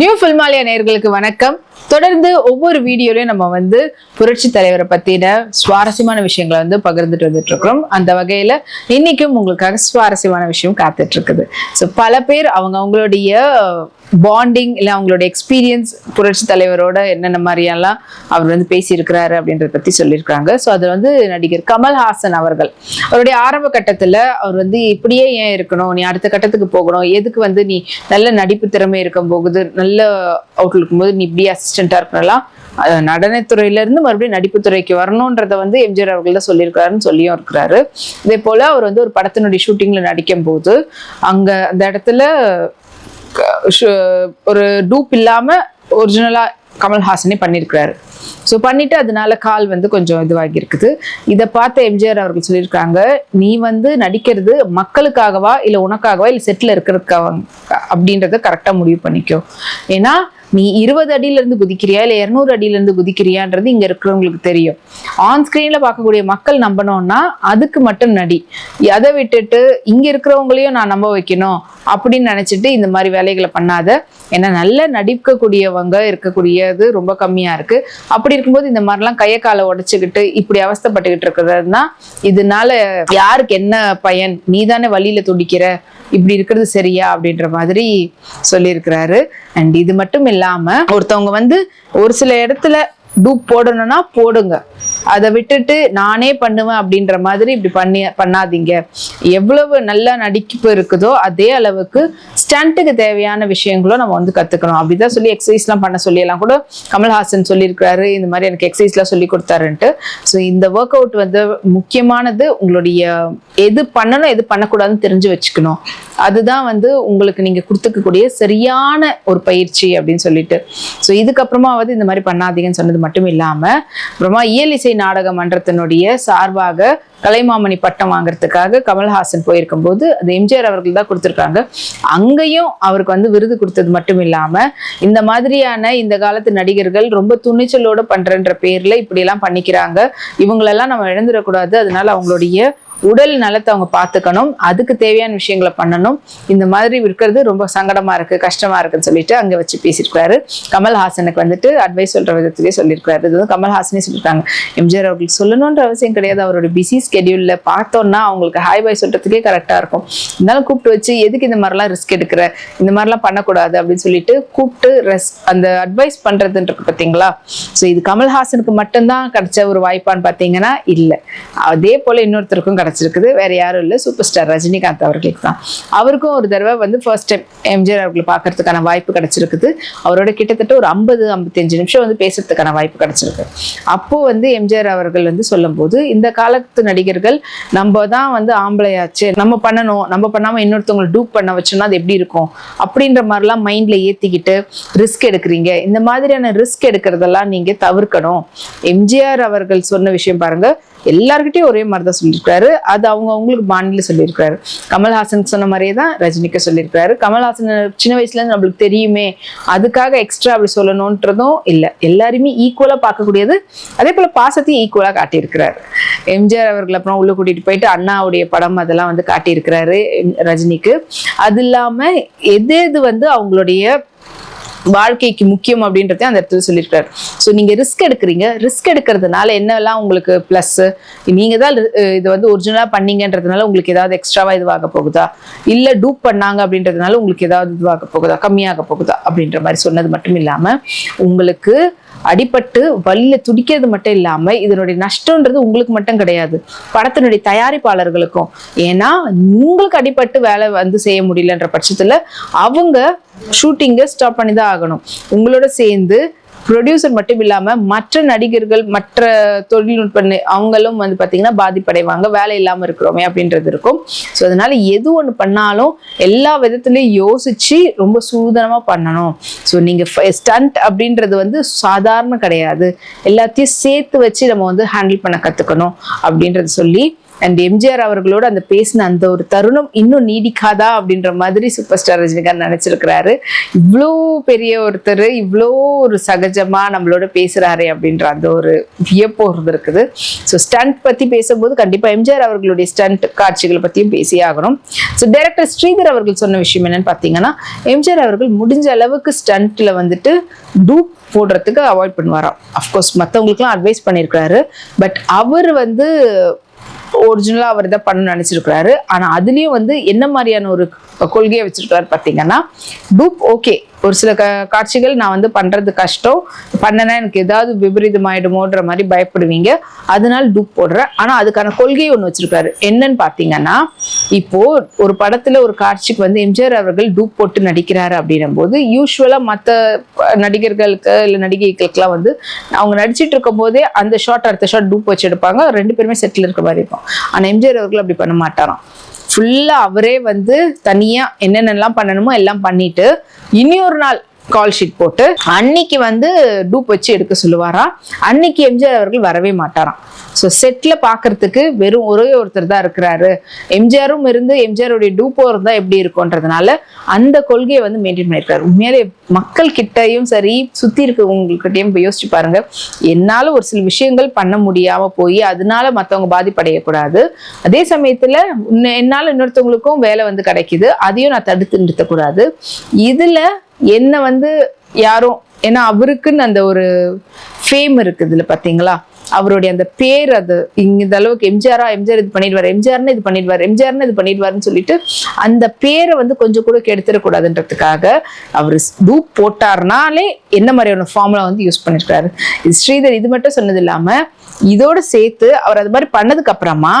New ஃபில்மாலியா நேர்களுக்கு வணக்கம். தொடர்ந்து ஒவ்வொரு வீடியோலையும் நம்ம வந்து புரட்சி தலைவரை பத்தின சுவாரஸ்யமான விஷயங்களை வந்து பகிர்ந்துட்டு வந்துட்டு இருக்கிறோம் அந்த வகையில இன்னைக்கும் உங்களுக்காக சுவாரஸ்யமான விஷயம் காத்துட்டு இருக்குது. ஸோ பல பேர் அவங்க அவங்களுடைய பாண்டிங் இல்லை அவங்களோட எக்ஸ்பீரியன்ஸ் புரட்சி தலைவரோட என்னென்ன மாதிரியெல்லாம் அவர் வந்து பேசியிருக்கிறாரு அப்படின்றத பற்றி சொல்லியிருக்கிறாங்க ஸோ அது வந்து நடிகர் கமல்ஹாசன் அவர்கள். அவருடைய ஆரம்ப கட்டத்தில் அவர் வந்து இப்படியே ஏன் இருக்கணும்? நீ அடுத்த கட்டத்துக்கு போகணும். எதுக்கு வந்து நீ நல்ல நடிப்பு திறமை இருக்கும் போகுது? நல்ல அவுட்ல இருக்கும்போது நீ இப்படி அசிஸ்டண்ட்டாக இருக்கணும்லாம் நடனத்துறையிலேருந்து மறுபடியும் நடிப்பு துறைக்கு வரணுன்றத வந்து எம்ஜிஆர் அவர்கள் தான் சொல்லியிருக்காருன்னு சொல்லியும் இருக்கிறாரு. இதே போல் அவர் வந்து ஒரு படத்தினுடைய ஷூட்டிங்கில் நடிக்கும் போது அங்கே அந்த இடத்துல ஒரு டூப் இல்லாம ஒரிஜினலா கமல்ஹாசனே பண்ணியிருக்கிறாரு ஸோ பண்ணிட்டு அதனால கால் வந்து கொஞ்சம் இதுவாகி இருக்குது. இதை பார்த்த எம்ஜிஆர் அவர்கள் சொல்லியிருக்காங்க நீ வந்து நடிக்கிறது மக்களுக்காகவா இல்லை உனக்காகவா இல்லை செட்டில் இருக்கிறதுக்காக அப்படின்றத கரெக்டாக முடிவு பண்ணிக்கோ. ஏன்னா நீ இருபது அடியில இருந்து குதிக்கிறியா இல்லை இரநூறு அடியில இருந்து குதிக்கிறியான்றது இங்க இருக்கிறவங்களுக்கு தெரியும். ஆன் ஸ்கிரீன்ல பார்க்கக்கூடிய மக்கள் நம்பணும்னா அதுக்கு மட்டும் நடி. அதை விட்டுட்டு இங்க இருக்கிறவங்களையும் நான் நம்ப வைக்கணும் அப்படின்னு நினைச்சிட்டு இந்த மாதிரி வேலைகளை பண்ணாத. ஏன்னா நல்ல நடிக்கக்கூடியவங்க இருக்கக்கூடியது ரொம்ப கம்மியா இருக்கு. அப்படி இருக்கும்போது இந்த மாதிரிலாம் கையை காலை உடச்சிக்கிட்டு இப்படி அவஸ்தைப்பட்டுக்கிட்டு இருக்கிறதுனா இதனால யாருக்கு என்ன பயன்? நீ தானே வழியில துடிக்கிற. இப்படி இருக்கிறது சரியா அப்படின்ற மாதிரி சொல்லியிருக்கிறாரு. அண்ட் இது மட்டும் இல்லாம ஒருத்தவங்க வந்து ஒரு சில இடத்துல டூப் போடணும்னா போடுங்க. அதை விட்டுட்டு நானே பண்ணுவேன் அப்படின்ற மாதிரி இப்படி பண்ணி பண்ணாதீங்க. எவ்வளவு நல்லா நடிப்பு இருக்குதோ அதே அளவுக்கு ஸ்டண்ட்டுக்கு தேவையான விஷயங்களும் நம்ம வந்து கற்றுக்கணும் அப்படிதான் சொல்லி எக்ஸசைஸ்லாம் பண்ண சொல்லியெல்லாம் கூட கமல்ஹாசன் சொல்லியிருக்கிறாரு. இந்த மாதிரி எனக்கு எக்ஸசைஸ்லாம் சொல்லி கொடுத்தாருன்ட்டு. ஸோ இந்த ஒர்க் அவுட் வந்து முக்கியமானது உங்களுடைய எது பண்ணணும் எது பண்ணக்கூடாதுன்னு தெரிஞ்சு வச்சுக்கணும். அதுதான் வந்து உங்களுக்கு நீங்கள் கொடுத்துக்கக்கூடிய சரியான ஒரு பயிற்சி அப்படின்னு சொல்லிட்டு. ஸோ இதுக்கப்புறமா வந்து இந்த மாதிரி பண்ணாதீங்கன்னு சொன்னது மட்டும் இல்லாமல் அப்புறமா இயலிசை நாடக மன்றத்தினுடைய சார்பாக கலைமாமணி பட்டம் வாங்குறதுக்காக கமல்ஹாசன் போயிருக்கும் போது அது எம்ஜிஆர் அவர்கள் தான் கொடுத்துருக்காங்க. அங்கேயும் அவருக்கு வந்து விருது கொடுத்தது மட்டும் இல்லாம இந்த மாதிரியான இந்த காலத்து நடிகர்கள் ரொம்ப துணிச்சலோட பண்றன்ற பேர்ல இப்படி எல்லாம் பண்ணிக்கிறாங்க. இவங்களெல்லாம் நம்ம இழந்துடக்கூடாது. அதனால அவங்களுடைய உடல் நலத்தை அவங்க பார்த்துக்கணும். அதுக்கு தேவையான விஷயங்களை பண்ணணும். இந்த மாதிரி இருக்கிறது ரொம்ப சங்கடமா இருக்கு கஷ்டமா இருக்குன்னு சொல்லிட்டு அங்க வச்சு பேசியிருக்காரு கமல்ஹாசனுக்கு வந்துட்டு அட்வைஸ் சொல்ற விதத்திலே சொல்லியிருக்காரு இது வந்து கமல்ஹாசனே சொல்லியிருக்காங்க. எம்ஜிஆர் அவர்களுக்கு சொல்லணுன்ற அவசியம் கிடையாது. அவரோட பிஸி ஸ்கெடியூல்ல பார்த்தோம்னா அவங்களுக்கு ஹாய் பாய் சொல்றதுக்கே கரெக்டா இருக்கும். இருந்தாலும் கூப்பிட்டு வச்சு எதுக்கு இந்த மாதிரிலாம் ரிஸ்க் எடுக்கிற? இந்த மாதிரிலாம் பண்ணக்கூடாது அப்படின்னு சொல்லிட்டு கூப்பிட்டு ரெஸ் அந்த அட்வைஸ் பண்றதுன்றது பார்த்தீங்களா? ஸோ இது கமல்ஹாசனுக்கு மட்டும்தான் கிடைச்ச ஒரு வாய்ப்பான்னு பார்த்தீங்கன்னா இல்லை. அதே போல இன்னொருத்தருக்கும் கிடச்சிருக்குது வேற யாரும் இல்லை. சூப்பர் ஸ்டார் ரஜினிகாந்த் அவர்களுக்கு தான். அவருக்கும் ஒரு தடவை வந்து ஃபர்ஸ்ட் டைம் எம்ஜிஆர் அவர்களை பார்க்கறதுக்கான வாய்ப்பு கிடைச்சிருக்குது. அவரோட கிட்டத்தட்ட ஒரு ஐம்பது ஐம்பத்தஞ்சு நிமிஷம் வந்து பேசுறதுக்கான வாய்ப்பு கிடைச்சிருக்கு. அப்போ வந்து எம்ஜிஆர் அவர்கள் வந்து சொல்லும்போது இந்த காலத்து நடிகர்கள் நம்ம தான் வந்து ஆம்பளையாச்சு. நம்ம பண்ணணும். நம்ம பண்ணாம இன்னொருத்தவங்களை டூப் பண்ண வச்சோம்னா அது எப்படி இருக்கும்? அப்படின்ற மாதிரிலாம் மைண்ட்ல ஏத்திக்கிட்டு ரிஸ்க் எடுக்கிறீங்க. இந்த மாதிரியான ரிஸ்க் எடுக்கிறதெல்லாம் நீங்க தவிர்க்கணும். எம்ஜிஆர் அவர்கள் சொன்ன விஷயம் பாருங்கள் எல்லாருக்கிட்டையும் ஒரே மாதிரி தான் சொல்லியிருக்காரு அது அவங்க அவங்களுக்கு பாண்டில சொல்லியிருக்காரு கமல்ஹாசன் சொன்ன மாதிரியே தான் ரஜினிக்கு சொல்லியிருக்காரு கமல்ஹாசன் சின்ன வயசுலேருந்து நம்மளுக்கு தெரியுமே அதுக்காக எக்ஸ்ட்ரா அப்படி சொல்லணுன்றதும் இல்லை. எல்லாருமே ஈக்குவலாக பார்க்கக்கூடியது. அதே போல் பாசத்தையும் ஈக்குவலாக காட்டியிருக்கிறாரு. எம்ஜிஆர் அவர்கள் அப்புறம் உள்ள கூட்டிகிட்டு போயிட்டு அண்ணாவுடைய படம் அதெல்லாம் வந்து காட்டியிருக்கிறாரு ரஜினிக்கு. அது இல்லாமல் எது எது வந்து அவங்களுடைய வாழ்க்கைக்கு முக்கியம் அப்படின்றத அந்த இடத்துல சொல்லியிருக்காரு ஸோ நீங்கள் ரிஸ்க் எடுக்கிறீங்க. ரிஸ்க் எடுக்கிறதுனால என்னெல்லாம் உங்களுக்கு ப்ளஸ்ஸு நீங்கள் தான் இது வந்து ஒரிஜினலாக பண்ணீங்கன்றதுனால உங்களுக்கு ஏதாவது எக்ஸ்ட்ராவாக இதுவாக போகுதா? இல்லை டூப் பண்ணாங்க அப்படின்றதுனால உங்களுக்கு ஏதாவது இதுவாக போகுதா? கம்மியாக போகுதா? அப்படின்ற மாதிரி சொன்னது மட்டும் இல்லாமல் உங்களுக்கு அடிபட்டு வழியில துடிக்கிறது மட்டும் இல்லாம இதனுடைய நஷ்டம்ன்றது உங்களுக்கு மட்டும் கிடையாது. படத்தினுடைய தயாரிப்பாளர்களுக்கும். ஏன்னா உங்களுக்கு அடிபட்டு வேலை வந்து செய்ய முடியலன்ற பட்சத்துல அவங்க ஷூட்டிங்கை ஸ்டாப் பண்ணி தான் ஆகணும். உங்களோட சேர்ந்து ப்ரொடியூசர் மட்டும் இல்லாமல் மற்ற நடிகர்கள் மற்ற தொழில்நுட்ப அவங்களும் வந்து பார்த்தீங்கன்னா பாதிப்படைவாங்க. வேலை இல்லாமல் இருக்கிறோமே அப்படின்றது இருக்கும். ஸோ அதனால எது ஒன்று பண்ணாலும் எல்லா விதத்துலையும் யோசிச்சு ரொம்ப சூதனமாக பண்ணணும். ஸோ நீங்கள் ஸ்டண்ட் அப்படின்றது வந்து சாதாரண கிடையாது. எல்லாத்தையும் சேர்த்து வச்சு நம்ம வந்து ஹேண்டில் பண்ண கற்றுக்கணும் அப்படின்றத சொல்லி அண்ட் எம்ஜிஆர் அவர்களோட அந்த பேசின அந்த ஒரு தருணம் இன்னும் நீடிக்காதா அப்படின்ற மாதிரி சூப்பர் ஸ்டார் ரஜினிகாந்த் நினைச்சிருக்கிறாரு. இவ்வளோ பெரிய ஒருத்தர் இவ்வளோ ஒரு சகஜமா நம்மளோட பேசுறாரு அப்படின்ற அந்த ஒரு வியப்பு இருந்திருக்குது ஸோ ஸ்டண்ட் பத்தி பேசும்போது கண்டிப்பா எம்ஜிஆர் அவர்களுடைய ஸ்டண்ட் காட்சிகளை பத்தியும் பேசியே ஆகணும். ஸோ டைரக்டர் ஸ்ரீதர் அவர்கள் சொன்ன விஷயம் என்னன்னு பார்த்தீங்கன்னா எம்ஜிஆர் அவர்கள் முடிஞ்ச அளவுக்கு ஸ்டண்ட்ல வந்துட்டு டூப் போடுறதுக்கு அவாய்ட் பண்ணுவாராம். அஃப்கோர்ஸ் மற்றவங்களுக்குலாம் அட்வைஸ் பண்ணியிருக்கிறாரு. பட் அவர் வந்து ஒரிஜினலாக அவர் இதை பண்ண நினச்சிருக்கிறாரு. ஆனால் அதுலேயும் வந்து என்ன மாதிரியான ஒரு கொள்கையை வச்சிருக்கிறாரு பார்த்தீங்கன்னா டூப் ஓகே ஒரு சில க காட்சிகள் நான் வந்து பண்ணுறது கஷ்டம். பண்ணனா எனக்கு ஏதாவது விபரீதம் ஆயிடுமோன்ற மாதிரி பயப்படுவீங்க. அதனால டூப் போடுறேன். ஆனால் அதுக்கான கொள்கை ஒன்று வச்சிருக்காரு. என்னன்னு பார்த்தீங்கன்னா இப்போ ஒரு படத்துல ஒரு காட்சிக்கு வந்து எம்ஜிஆர் அவர்கள் டூப் போட்டு நடிக்கிறாரு அப்படின்னும் போது யூஸ்வலாக மற்ற நடிகர்களுக்கு இல்லை நடிகைகளுக்குலாம் வந்து அவங்க நடிச்சிட்டு இருக்கும் போதே அந்த ஷார்ட் அடுத்த ஷார்ட் டூப் வச்சு எடுப்பாங்க. ரெண்டு பேருமே செட்டில் இருக்க மாதிரி இருக்கும். ஆனால் எம்ஜிஆர் அவர்கள் அப்படி பண்ண மாட்டாராம். ஃபுல்லாக அவரே வந்து தனியாக என்னென்னலாம் பண்ணணுமோ எல்லாம் பண்ணிட்டு இனியொரு நாள் கால் ஷீட் போட்டு அன்னைக்கு வந்து டூப் வச்சு எடுக்க சொல்லுவாராம் அன்னைக்கு எம்ஜிஆர் அவர்கள் வரவே மாட்டாராம். ஸோ செட்டில் பார்க்கறதுக்கு வெறும் ஒரே ஒருத்தர் தான் இருக்கிறாரு. எம்ஜிஆரும் இருந்து எம்ஜிஆருடைய டூப்போ இருந்தால் எப்படி இருக்கும்ன்றதுனால அந்த கொள்கையை வந்து மெயின்டைன் பண்ணியிருக்காரு. உண்மையிலே மக்கள் கிட்டையும் சரி சுற்றி இருக்கவங்ககிட்டயும் போய் யோசிச்சு பாருங்க. என்னால் ஒரு சில விஷயங்கள் பண்ண முடியாமல் போய் அதனால மற்றவங்க பாதிப்படையக்கூடாது. அதே சமயத்தில் என்னால் இன்னொருத்தவங்களுக்கும் வேலை வந்து கிடைக்குது. அதையும் நான் தடுத்து நிறுத்தக்கூடாது. இதில் என்ன வந்து யாரும் ஏன்னா அவருக்குன்னு அந்த ஒரு ஃபேம் இருக்குதுல்ல பார்த்தீங்களா அவருடைய அந்த பேர் அது இந்த அளவுக்கு எம்ஜிஆரா எம்ஜிஆர் இது பண்ணிடுவார் எம்ஜிஆர்னு இது பண்ணிடுவார் எம்ஜிஆர்னு இது பண்ணிடுவாருன்னு சொல்லிட்டு அந்த பேரை வந்து கொஞ்சம் கூட கெடுத்துடக்கூடாதுன்றதுக்காக அவர் டூப் போட்டார்னாலே என்ன மாதிரியான ஃபார்முலா வந்து யூஸ் பண்ணிருக்காரு. இது ஸ்ரீதர் இது மட்டும் சொன்னது இல்லாம இதோட சேர்த்து அவர் அது மாதிரி பண்ணதுக்கு அப்புறமா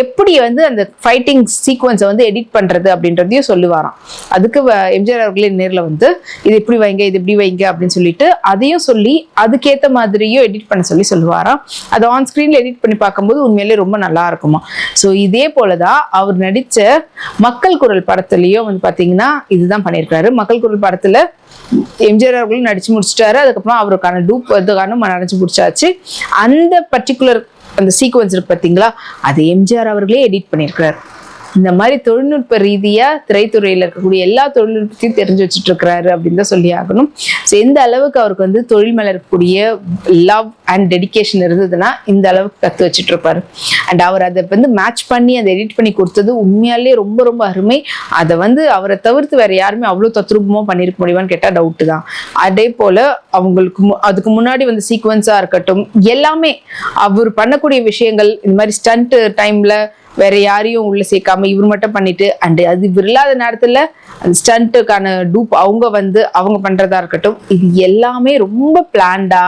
எப்படி வந்து அந்த ஃபைட்டிங் சீக்வன்ஸை வந்து எடிட் பண்றது அப்படின்றதையும் சொல்லுவாராம். அதுக்கு எம்ஜிஆர் அவர்களே நேரில் வந்து இது இப்படி வைங்க இது இப்படி வைங்க அப்படின்னு சொல்லிட்டு அதையும் சொல்லி அதுக்கேற்ற மாதிரியும் எடிட் பண்ண சொல்லி சொல்லுவாராம். அதை ஆன் ஸ்க்ரீன்ல எடிட் பண்ணி பார்க்கும்போது உண்மையிலேயே ரொம்ப நல்லா இருக்குமா. ஸோ இதே போலதான் அவர் நடிச்ச மக்கள் குரல் படத்துலயும் வந்து பாத்தீங்கன்னா இதுதான் பண்ணியிருக்காரு. மக்கள் குரல் படத்துல எம்ஜிஆர் அவர்களும் நடிச்சு முடிச்சிட்டாரு. அதுக்கப்புறம் அவருக்கான டூப் அதுக்கான நடிச்சு முடிச்சாச்சு. அந்த பர்டிகுலர் அந்த சீக்வன்ஸ் இருக்கு பார்த்தீங்களா அது எம்ஜிஆர் அவர்களே எடிட் பண்ணியிருக்கிறார். இந்த மாதிரி தொழில்நுட்ப ரீதியா திரைத்துறையில இருக்கக்கூடிய எல்லா தொழில்நுட்பத்தையும் தெரிஞ்சு வச்சுட்டு இருக்கிறாரு அப்படின்னு தான் சொல்லி ஆகணும். ஸோ எந்த அளவுக்கு அவருக்கு வந்து தொழில் மேல இருக்கக்கூடிய லவ் அண்ட் டெடிகேஷன் இருந்ததுன்னா இந்த அளவுக்கு கத்து வச்சுட்டு இருப்பாரு அண்ட் அவர் அதை வந்து மேட்ச் பண்ணி அதை எடிட் பண்ணி கொடுத்தது உண்மையாலே ரொம்ப ரொம்ப அருமை. அதை வந்து அவரை தவிர்த்து வேற யாருமே அவ்வளோ தத்ரூபமா பண்ணியிருக்க முடியுமான்னு கேட்டா டவுட்டு தான். அதே போல அவங்களுக்கு மு- அதுக்கு முன்னாடி வந்து சீக்வன்ஸா இருக்கட்டும் எல்லாமே அவர் பண்ணக்கூடிய விஷயங்கள் இந்த மாதிரி ஸ்டண்ட் டைம்ல வேற யாரையும் உள்ள சேர்க்காம இவர் மட்டும் பண்ணிட்டு அண்ட் அது இவர் இல்லாத நேரத்துல அந்த ஸ்டண்ட்டுக்கான டூப் அவங்க வந்து அவங்க பண்றதா இருக்கட்டும் இது எல்லாமே ரொம்ப பிளான்டா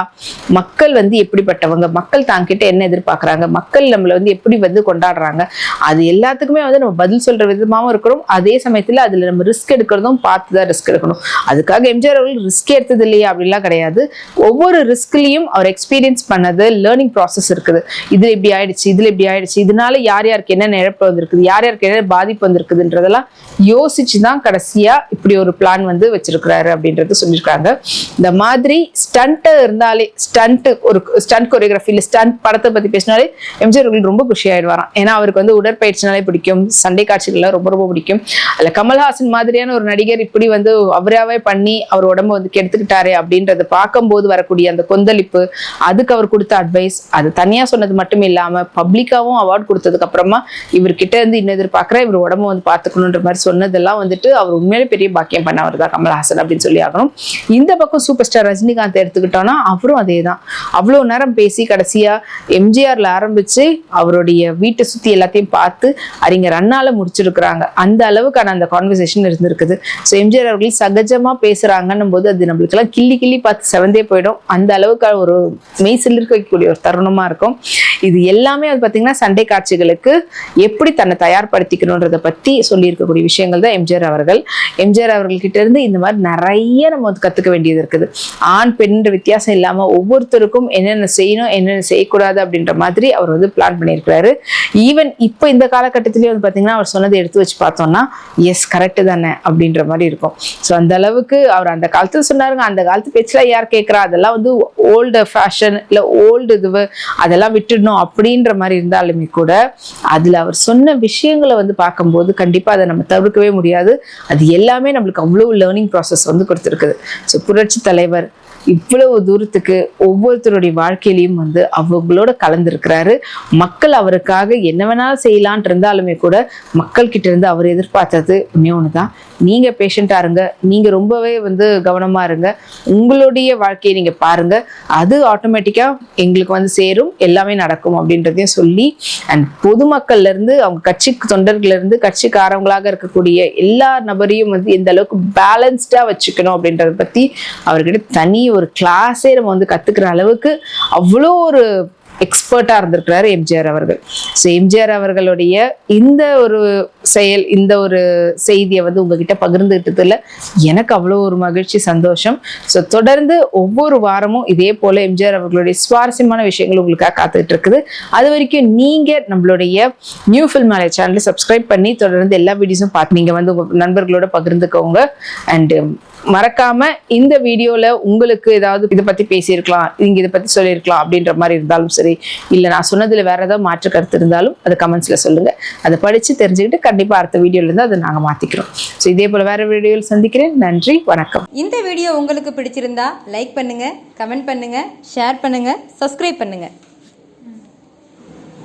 மக்கள் வந்து எப்படிப்பட்டவங்க மக்கள் தாங்கிட்ட என்ன எதிர்பார்க்கறாங்க மக்கள் நம்மளை வந்து எப்படி வந்து கொண்டாடுறாங்க அது எல்லாத்துக்குமே வந்து நம்ம பதில் சொல்ற விதமாகவும் இருக்கிறோம். அதே சமயத்துல அதுல நம்ம ரிஸ்க் எடுக்கிறதும் பார்த்து தான் ரிஸ்க் எடுக்கணும். அதுக்காக எம்ஜிஆர் அவர்கள் ரிஸ்க் எடுத்தது இல்லையா அப்படிலாம் கிடையாது. ஒவ்வொரு ரிஸ்க்லயும் அவர் எக்ஸ்பீரியன்ஸ் பண்ணது லேர்னிங் ப்ராசஸ் இருக்குது. இதுல இப்படி ஆயிடுச்சு இதுல இப்படி ஆயிடுச்சு இதனால யார் யாருக்கு என்ன இழப்பு வந்திருக்குது யார் யாருக்கு என்ன பாதிப்பு வந்திருக்குதுன்றதெல்லாம் யோசிச்சு தான் கடைசியா இப்படி ஒரு பிளான் வந்து வச்சிருக்கிறாரு அப்படின்றது சொல்லியிருக்காங்க. இந்த மாதிரி ஸ்டண்ட்டு இருந்தாலே ஸ்டண்ட் ஒரு ஸ்டண்ட் கொரியோகிராஃபி இல்லை ஸ்டண்ட் படத்தை பத்தி பேசினாலே எம்ஜிஆர் அவர்கள் ரொம்ப குஷி ஆயிடுவாராம். ஏன்னா அவருக்கு வந்து உடற்பயிற்சினாலே பிடிக்கும் சண்டை காட்சிகள்லாம் ரொம்ப ரொம்ப பிடிக்கும். அதில் கமல்ஹாசன் மாதிரியான ஒரு நடிகர் இப்படி வந்து அவராவே பண்ணி அவர் உடம்ப வந்து கெடுத்துக்கிட்டாரே அப்படின்றத பார்க்கும்போது வரக்கூடிய அந்த கொந்தளிப்பு அதுக்கு அவர் கொடுத்த அட்வைஸ் அது தனியா சொன்னது மட்டும் இல்லாமல் பப்ளிக்காவும் அவார்ட் கொடுத்ததுக்கு அப்புறமா இவர்கிட்ட இருந்து இன்னும் எதிர்பார்க்குறேன் இவர் உடம்ப வந்து பார்த்துக்கணுன்ற மாதிரி சொன்னதெல்லாம் வந்துட்டு அவர் உண்மையிலே பெரிய பாக்கியம் பண்ணவர் தான் கமல்ஹாசன் அப்படின்னு சொல்லி ஆகணும். இந்த பக்கம் சூப்பர் ஸ்டார் ரஜினிகாந்த் எடுத்துக்கிட்டோம்னா அவரும் அதே தான் அவ்வளோ நேரம் பேசி கடைசியாக எம்ஜிஆரில் ஆரம்பித்து அவருடைய வீட்டை சுற்றி எல்லாத்தையும் பார்த்து அறிஞர் அண்ணால முடிச்சிருக்கிறாங்க. அந்த அளவுக்கான அந்த கான்வர்சேஷன் இருந்திருக்குது. ஸோ எம்ஜிஆர் அவர்கள் சகஜமாக பேசுகிறாங்கன்னும் போது அது நம்மளுக்கெல்லாம் கிள்ளி கிள்ளி பார்த்து செவந்தே போயிடும். அந்த அளவுக்கு ஒரு மெய் சிலிர்க்க வைக்கக்கூடிய ஒரு தருணமாக இருக்கும். இது எல்லாமே அது பார்த்தீங்கன்னா சண்டை காட்சிகளுக்கு எப்படி தன்னை தயார்படுத்திக்கணுன்றதை பத்தி சொல்லியிருக்கக்கூடிய விஷயங்கள் தான் எம்ஜிஆர் அவர்கள். எம்ஜிஆர் அவர்கள்கிட்ட இருந்து இந்த மாதிரி நிறைய நம்ம வந்து கத்துக்க வேண்டியது இருக்குது. ஆண் பெண்ன்ற வித்தியாசம் இல்லாம ஒவ்வொருத்தருக்கும் என்னென்ன செய்யணும் என்னென்ன செய்யக்கூடாது அப்படின்ற மாதிரி அவர் வந்து பிளான் பண்ணியிருக்கிறாரு. ஈவன் இப்போ இந்த காலகட்டத்திலேயே வந்து பார்த்தீங்கன்னா அவர் சொன்னதை எடுத்து வச்சு பார்த்தோம்னா எஸ் கரெக்டு தானே அப்படின்ற மாதிரி இருக்கும். ஸோ அந்த அளவுக்கு அவர் அந்த காலத்துல சொன்னாருங்க அந்த காலத்து பேச்சுல யார் கேட்குறா? அதெல்லாம் வந்து ஓல்டு ஃபேஷன் இல்லை ஓல்டு இது அதெல்லாம் விட்டுடணும் அப்படின்ற மாதிரி இருந்தாலுமே கூட அதில் அவர் சொன்ன விஷயங்களை வந்து பார்க்கும்போது கண்டிப்பாக அதை நம்ம தவிர்க்கவே முடியாது. அது எல்லாமே நம்மளுக்கு அவ்வளோ லேர்னிங் ப்ராசஸ் வந்து கொடுத்துருக்குது. ஸோ புரட்சி தலைவர் இவ்வளவு தூரத்துக்கு ஒவ்வொருத்தருடைய வாழ்க்கையிலையும் வந்து அவங்களோட கலந்துருக்கிறாரு. மக்கள் அவருக்காக என்ன வேணாலும் செய்யலான் இருந்தாலுமே கூட மக்கள் கிட்ட இருந்து அவர் எதிர்பார்த்தது இன்னொன்று தான் நீங்க பேஷண்டா இருங்க. நீங்க ரொம்பவே வந்து கவனமா இருங்க. உங்களுடைய வாழ்க்கையை நீங்க பாருங்க. அது ஆட்டோமேட்டிக்கா எங்களுக்கு வந்து சேரும். எல்லாமே நடக்கும் அப்படின்றதையும் சொல்லி அண்ட் பொதுமக்கள்ல இருந்து அவங்க கட்சி தொண்டர்கள்லேருந்து கட்சிக்காரங்களாக இருக்கக்கூடிய எல்லா நபரையும் வந்து எந்த அளவுக்கு பேலன்ஸ்டா வச்சுக்கணும் அப்படின்றத பத்தி அவர்கிட்ட தனி ஒரு கிளாஸே நம்ம வந்து கத்துக்கிற அளவுக்கு அவ்வளோ ஒரு எக்ஸ்பர்ட்டாக இருந்திருக்கிறாரு எம்ஜிஆர் அவர்கள். ஸோ எம்ஜிஆர் அவர்களுடைய இந்த ஒரு செயல் இந்த ஒரு செய்தியை வந்து உங்ககிட்ட பகிர்ந்துக்கிட்டதில் எனக்கு அவ்வளோ ஒரு மகிழ்ச்சி சந்தோஷம். ஸோ தொடர்ந்து ஒவ்வொரு வாரமும் இதே போல் எம்ஜிஆர் அவர்களுடைய சுவாரஸ்யமான விஷயங்கள் உங்களுக்காக காத்துட்டு இருக்குது. அது வரைக்கும் நீங்கள் நம்மளுடைய நியூ ஃபில்ம் மேலே சேனலை சப்ஸ்கிரைப் பண்ணி தொடர்ந்து எல்லா வீடியோஸும் பார்த்து நீங்கள் வந்து உங்கள் நண்பர்களோட பகிர்ந்துக்கோங்க. அண்டு மறக்காம இந்த வீடியோல உங்களுக்கு ஏதாவது இதை பத்தி பேசியிருக்கலாம் நீங்க இதை பத்தி சொல்லியிருக்கலாம் அப்படின்ற மாதிரி இருந்தாலும் சரி இல்ல நான் சொன்னதுல வேற ஏதாவது மாற்று கருத்து இருந்தாலும் அதை கமெண்ட்ஸ்ல சொல்லுங்க. அதை படிச்சு தெரிஞ்சுக்கிட்டு கண்டிப்பா அடுத்த வீடியோல இருந்து அதை நாங்க மாத்திக்கிறோம். ஸோ இதே போல வேற வீடியோவில் சந்திக்கிறேன். நன்றி வணக்கம். இந்த வீடியோ உங்களுக்கு பிடிச்சிருந்தா லைக் பண்ணுங்க கமெண்ட் பண்ணுங்க ஷேர் பண்ணுங்க சப்ஸ்கிரைப் பண்ணுங்க.